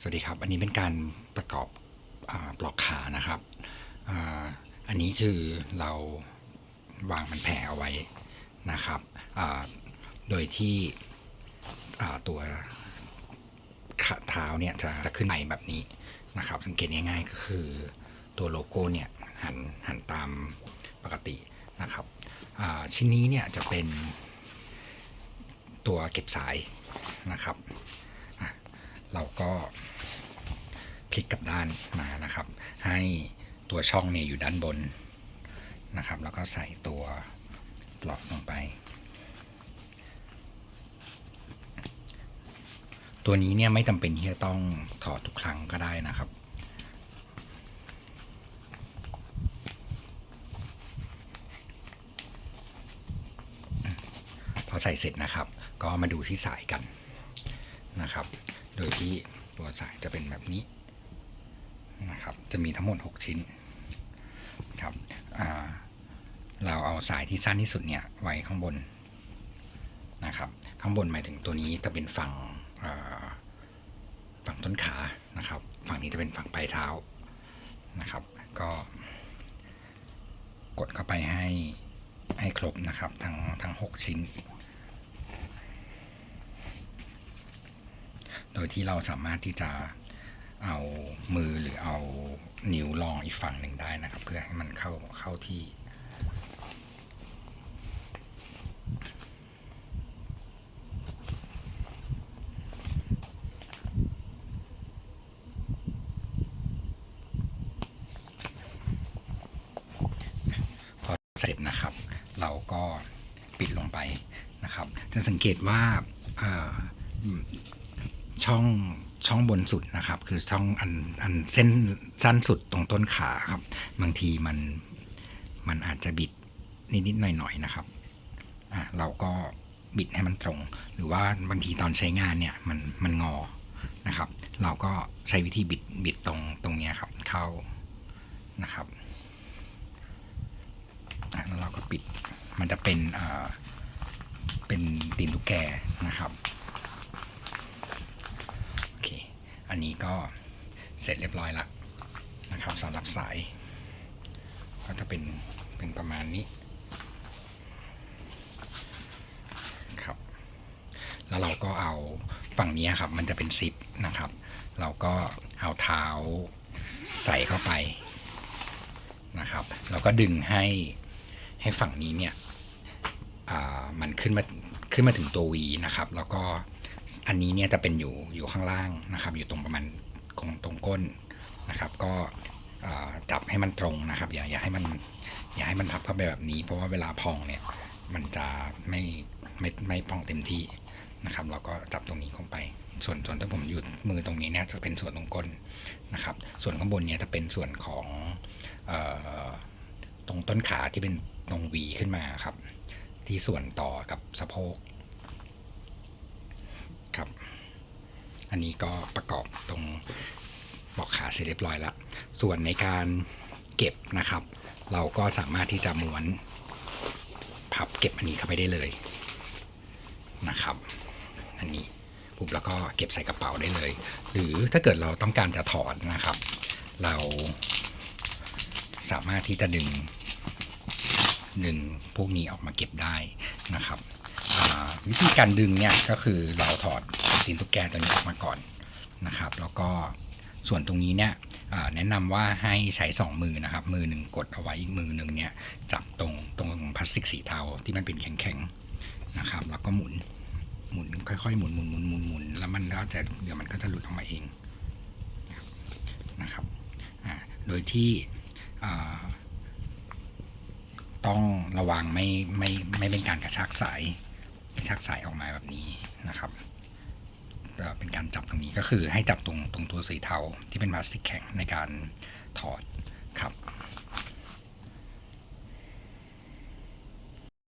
สวัสดีครับ อันนี้เป็นการประกอบอปลอกขานะครับออันนี้คือเราวางมันแผลเอาไว้นะครับ โดยที่ตัวขาเท้าเนี่ยจะจะขึ้นไปแบบนี้นะครับ สังเกตง่ายๆก็คือตัวโลโก้เนี่ยหันหันตามปกตินะครับ ชิ้นนี้เนี่ยจะเป็นตัวเก็บสายนะครับ เราก็พลิกกลับด้านมานะครับ ให้ตัวช่องเนี่ยอยู่ด้านบนนะครับ แล้วก็ใส่ตัวปลอกลงไป ตัวนี้เนี่ยไม่จำเป็นที่จะต้องถอดทุกครั้งก็ได้นะครับพอใส่เสร็จนะครับ ก็มาดูที่สายกันนะครับ โดยที่ตัวสายจะเป็นแบบนี้นะครับ จะมีทั้งหมด 6 ชิ้นครับเราเอาสายที่สั้นที่สุดเนี่ยไว้ข้างบนนะครับ ข้างบนหมายถึงตัวนี้จะเป็นฝั่งฝั่งต้นขานะครับ ฝั่งนี้จะเป็นฝั่งปลายเท้านะครับ ก็กดเข้าไปให้ให้ครบนะครับทั้งทั้ง 6 ชิ้น โดยที่เราสามารถที่จะเอามือหรือเอานิ้วลองอีกฝั่งหนึ่งได้นะครับ เพื่อให้มันเข้าเข้าที่ พอเสร็จนะครับ เราก็ปิดลงไปนะครับ จะสังเกตว่า ช่องช่องบนสุดนะครับ คือช่องอันอันเส้นสั้นสุดตรงต้นขาครับ บางทีมันมันอาจจะบิดนิดๆหน่อยๆนะครับอะเราก็บิดให้มันตรง หรือว่าบางทีตอนใช้งานเนี่ยมันมันงอนะครับ เราก็ใช้วิธีบิดบิดตรงตรงเนี้ยครับ เข้านะครับแล้วเราก็ปิดมันจะเป็นเอ่อเป็นตีนตุ๊กแกนะครับ โอเค อันนี้ก็เสร็จเรียบร้อยละนะครับสำหรับสาย ก็จะเป็นเป็นประมาณนี้ครับแล้วเราก็เอาฝั่งนี้ครับ มันจะเป็นซิปนะครับ เราก็เอาเท้าใส่เข้าไปนะครับแล้วก็ดึงให้ให้ฝั่งนี้เนี่ยมันขึ้นมา ขึ้นมาถึงตัว V นะครับ แล้วก็อันนี้เนี่ยจะเป็นอยู่อยู่ข้างล่างนะครับ อยู่ตรงประมาณตรงตรงก้นนะครับ ก็จับให้มันตรงนะครับ อย่าอย่าให้มันอย่าให้มันพับเข้าไปแบบนี้ เพราะว่าเวลาพองเนี่ยมันจะไม่ไม่ไม่พองเต็มที่นะครับ เราก็จับตรงนี้เข้าไป ส่วนส่วนที่ผมอยู่มือตรงนี้เนี่ยจะเป็นส่วนตรงก้นนะครับ ส่วนข้างบนเนี่ยจะเป็นส่วนของออตรงต้นขาที่เป็นตรงวีขึ้นมาครับ ที่ส่วนต่อกับสะโพกครับ อันนี้ก็ประกอบตรงบอกขาเสร็จเรียบร้อยแล้ว ส่วนในการเก็บนะครับ เราก็สามารถที่จะม้วนพับเก็บอันนี้เข้าไปได้เลยนะครับ อันนี้ปุ๊บแล้วก็เก็บใส่กระเป๋าได้เลย หรือถ้าเกิดเราต้องการจะถอดนะครับ เราสามารถที่จะดึง ดึงพวกนี้ออกมาเก็บได้นะครับวิธีการดึงเนี่ยก็คือเราถอดตีนตุ๊กแกตัวนี้ออกมาก่อนนะครับ แล้วก็ส่วนตรงนี้เนี่ยแนะนำว่าให้ใช้สองมือนะครับ มือหนึ่งกดเอาไว้อีกมือหนึ่งเนี่ยจับตรงตรงพลาสติกสีเทาที่มันเป็นแข็งๆนะครับ แล้วก็หมุนหมุนค่อยๆหมุนหมุนหมุนหมุนหมุนแล้วมันก็จะเดี๋ยวมันก็จะหลุดออกมาเองนะครับโดยที่ ต้องระวังไม่ไม่ไม่เป็นการกระชากสายกระชากสายออกมาแบบนี้นะครับเอ่อเป็นการจับตรงนี้ก็คือให้จับตรงตรงตัวสีเทาที่เป็นพลาสติกแข็งในการถอดครับ